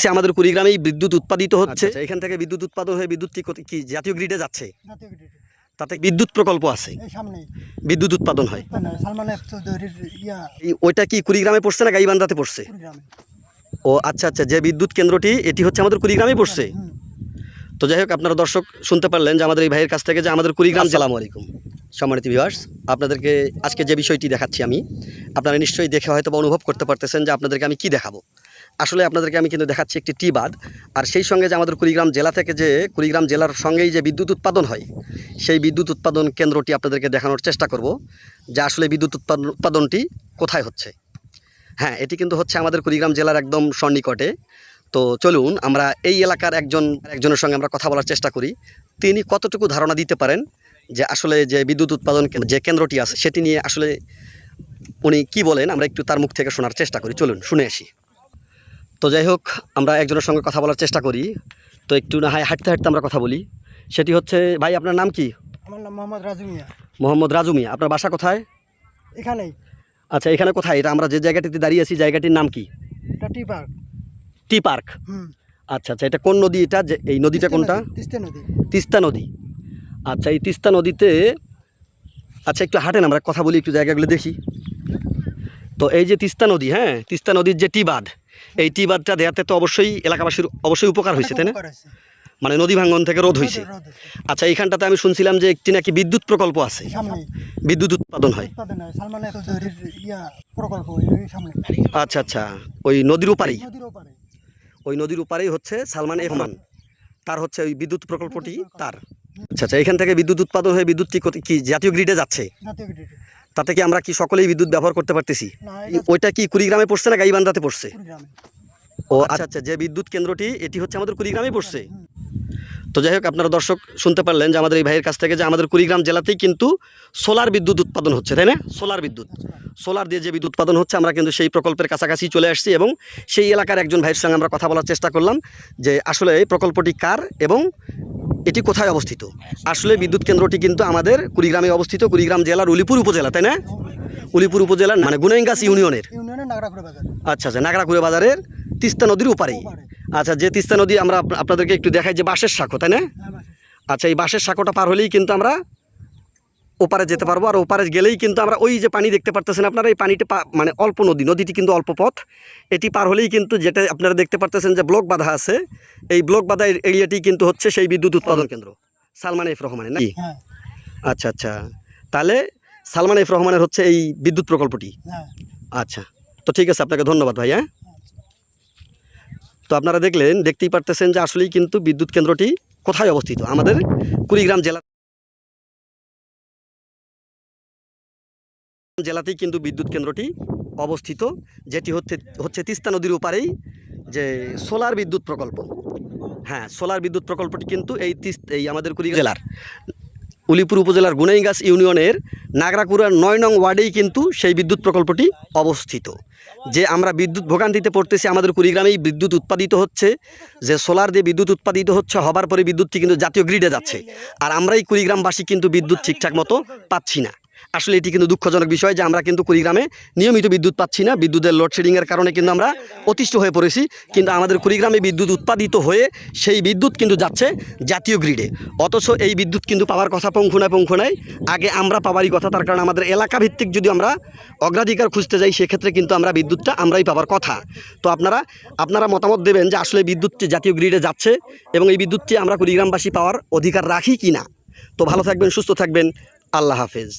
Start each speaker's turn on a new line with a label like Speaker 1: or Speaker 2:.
Speaker 1: সে আমাদের কুড়িগ্রামেই বিদ্যুৎ উৎপাদিত হচ্ছে। এখান থেকে বিদ্যুৎ উৎপাদন হয়ে বিদ্যুৎ কি কি জাতীয় গ্রিডে যাচ্ছে? তাতে বিদ্যুৎ প্রকল্প আছে? বিদ্যুৎ উৎপাদন হয়?
Speaker 2: মানে ইয়া।
Speaker 1: ওইটা কি কুড়িগ্রামে পড়ছে না গাইবান্ধাতে পড়ছে? ও আচ্ছা আচ্ছা যে বিদ্যুৎ কেন্দ্রটি এটি হচ্ছে আমাদের কুড়িগ্রামেই পড়ছে? তো যাই হোক আপনারা দর্শক শুনতে পারলেন যে আমাদের এই ভাইয়ের কাছ থেকে যে আমাদের কুড়িগ্রাম জেলাম আলাইকুম। সম্মানিত ভিউয়ার্স আপনাদেরকে আজকে যে বিষয়টি দেখাচ্ছি আমি আপনারা নিশ্চয়ই দেখে হয়তো অনুভব করতে পারতেছেন যে আপনাদেরকে আমি কি দেখাবো। আসলে আপনাদেরকে আমি কিন্তু দেখাচ্ছি একটি টি বাঁধ, আর সেই সঙ্গে যে আমাদের কুড়িগ্রাম জেলা থেকে যে, কুড়িগ্রাম জেলার সঙ্গেই যে বিদ্যুৎ উৎপাদন হয়, সেই বিদ্যুৎ উৎপাদন কেন্দ্রটি আপনাদেরকে দেখানোর চেষ্টা করব, যে আসলে বিদ্যুৎ উৎপাদন উৎপাদনটি কোথায় হচ্ছে। হ্যাঁ এটি কিন্তু হচ্ছে আমাদের কুড়িগ্রাম জেলার একদম সন্নিকটে। তো চলুন, আমরা এই এলাকার একজন, একজনের সঙ্গে আমরা কথা বলার চেষ্টা করি। তিনি কতটুকু ধারণা দিতে পারেন যে আসলে যে বিদ্যুৎ উৎপাদন যে কেন্দ্রটি আছে, সেটি নিয়ে আসলে উনি কি বলেন, আমরা একটু তার মুখ থেকে শোনার চেষ্টা করি। চলুন, শুনে আসি। তো যাই হোক আমরা একজনের সঙ্গে কথা বলার চেষ্টা করি। তো একটু না হয় হাঁটতে হাঁটতে আমরা কথা বলি। সেটি হচ্ছে ভাই আপনার নাম কি?
Speaker 2: আমার নাম মোহাম্মদ রাজু মিয়া।
Speaker 1: মোহাম্মদ রাজু মিয়া। আপনার বাসা কোথায়?
Speaker 2: এখানেই।
Speaker 1: আচ্ছা এখানে কোথায়? এটা আমরা যে জায়গাটিতে দাঁড়িয়ে আছি জায়গাটির নাম কি?
Speaker 2: এটা টি পার্ক।
Speaker 1: টি পার্ক। আচ্ছা আচ্ছা এটা কোন নদী এটা যে এই নদীটা কোনটা?
Speaker 2: তিস্তা নদী।
Speaker 1: তিস্তা নদী। আচ্ছা এই তিস্তা নদীতে আচ্ছা একটু হাঁটেন আমরা কথা বলি একটু জায়গাগুলো দেখি। তো এই যে তিস্তা নদী হ্যাঁ তিস্তা নদীর যে টি বাঁধ এই টি বাঁধটা দেওয়াতে তো অবশ্যই এলাকাবাসীর অবশ্যই উপকার হয়েছে তাই না? মানে নদী ভাঙ্গন থেকে রোধ হয়েছে। আচ্ছা এইখানটাতে আমি শুনছিলাম যে একটি নাকি বিদ্যুৎ প্রকল্প আছে। বিদ্যুৎ উৎপাদন হয়। আচ্ছা আচ্ছা। ওই নদীর উপারেই ওই নদীর উপারেই হচ্ছে সালমান এহমান তার হচ্ছে ওই বিদ্যুৎ প্রকল্পটি তার। আচ্ছা আচ্ছা এখান থেকে বিদ্যুৎ উৎপাদন হয়ে বিদ্যুৎ কি কি জাতীয় গ্রিডে যাচ্ছে?
Speaker 2: জাতীয় গ্রিডে
Speaker 1: তাতে কি আমরা কি সকলেই বিদ্যুৎ ব্যবহার করতে পারতেছি? ওইটা কি কুড়িগ্রামে পড়ছে না গাইবান্ধাতে পড়ছে? ও আচ্ছা আচ্ছা যে বিদ্যুৎ কেন্দ্রটি এটি হচ্ছে আমাদের কুড়িগ্রামে পড়ছে? তো যাই হোক আপনারা দর্শক শুনতে পারলেন যে আমাদের এই ভাইয়ের কাছ থেকে যে আমাদের কুড়িগ্রাম জেলাতেই কিন্তু সোলার বিদ্যুৎ উৎপাদন হচ্ছে তাই না? সোলার বিদ্যুৎ। সোলার দিয়ে যে বিদ্যুৎ উৎপাদন হচ্ছে আমরা কিন্তু সেই প্রকল্পের কাছাকাছি চলে আসছি এবং সেই এলাকার একজন ভাইয়ের সঙ্গে আমরা কথা বলার চেষ্টা করলাম যে আসলে এই প্রকল্পটি কার এবং এটি কোথায় অবস্থিত? আসলে বিদ্যুৎ কেন্দ্রটি কিন্তু আমাদের কুড়িগ্রামে অবস্থিত কুড়িগ্রাম জেলার উলিপুর উপজেলা তাই না? উলিপুর উপজেলার মানে গুনাইগাছ ইউনিয়নের। আচ্ছা আচ্ছা নাগরাকুড়ে বাজারের তিস্তা নদীর উপারেই আচ্ছা যে তিস্তা নদী আমরা আপনাদেরকে একটু দেখাই যে বাঁশের শাখো তাই না?
Speaker 2: হ্যাঁ,
Speaker 1: আচ্ছা এই বাঁশের শাখোটা পার হলেই কিন্তু আমরা ওপারে যেতে পারব আর ওপারে গেলেই কিন্তু আমরা ওই যে পানি দেখতে পারতেছেন আপনারা এই পানিটা মানে অল্প নদী নদীটি কিন্তু অল্প পথ। এটি পার হলেই কিন্তু যেটা আপনারা দেখতে পারতেছেন যে ব্লক বাঁধা আছে এই ব্লক বাঁধা এরিয়াটি কিন্তু হচ্ছে সেই বিদ্যুৎ উৎপাদন কেন্দ্র সালমান এফ রহমানের নাকি?
Speaker 2: হ্যাঁ।
Speaker 1: আচ্ছা আচ্ছা। তাহলে সালমান এফ রহমানের হচ্ছে এই বিদ্যুৎ প্রকল্পটি?
Speaker 2: হ্যাঁ।
Speaker 1: আচ্ছা তো ঠিক আছে আপনাকে ধন্যবাদ ভাই হ্যাঁ? তো আপনারা দেখলেন দেখতেই পারতেছেন যে আসলেই কিন্তু বিদ্যুৎ কেন্দ্রটি কোথায় অবস্থিত? আমাদের কুড়িগ্রাম জেলা জেলাতেই কিন্তু বিদ্যুৎ কেন্দ্রটি অবস্থিত যেটি হচ্ছে হচ্ছে তিস্তা নদীর উপারেই যে সোলার বিদ্যুৎ প্রকল্প। হ্যাঁ সোলার বিদ্যুৎ প্রকল্পটি কিন্তু এই তিস এই আমাদের কুড়ি জেলার উলিপুর উপজেলার গুনাইগাছ ইউনিয়নের নাগরাকুড়ার নয় নং ওয়ার্ডেই কিন্তু সেই বিদ্যুৎ প্রকল্পটি অবস্থিত। যে আমরা বিদ্যুৎ ভোগান্তিতে পড়তেছি আমাদের কুড়িগ্রামেই বিদ্যুৎ উৎপাদিত হচ্ছে যে সোলার দিয়ে বিদ্যুৎ উৎপাদিত হচ্ছে হবার পরে বিদ্যুৎটি কিন্তু জাতীয় গ্রিডে যাচ্ছে। আর আমরাই কুড়িগ্রামবাসী কিন্তু বিদ্যুৎ ঠিকঠাক মতো পাচ্ছি না। আসলে এটি কিন্তু দুঃখজনক বিষয় যে আমরা কিন্তু কুড়িগ্রামে নিয়মিত বিদ্যুৎ পাচ্ছি না। বিদ্যুতের লোডশেডিংয়ের কারণে কিন্তু আমরা অতিষ্ঠ হয়ে পড়েছি। কিন্তু আমাদের কুড়িগ্রামে বিদ্যুৎ উৎপাদিত হয়ে সেই বিদ্যুৎ কিন্তু যাচ্ছে জাতীয় গ্রিডে অথচ এই বিদ্যুৎ কিন্তু পাওয়ার কথা পঙ্খুনায় পঙ্খুনায় আগে আমরা পাওয়ারই কথা তার কারণে আমাদের এলাকা ভিত্তিক যদি আমরা অগ্রাধিকার খুঁজতে যাই সেক্ষেত্রে কিন্তু আমরা বিদ্যুৎটা আমরাই পাওয়ার কথা তো আপনারা আপনারা মতামত দেবেন যে আসলে বিদ্যুৎটি জাতীয় গ্রিডে যাচ্ছে এবং এই বিদ্যুৎটি আমরা কুড়িগ্রামবাসী পাওয়ার অধিকার রাখি কি না তো ভালো থাকবেন সুস্থ থাকবেন আল্লাহ হাফেজ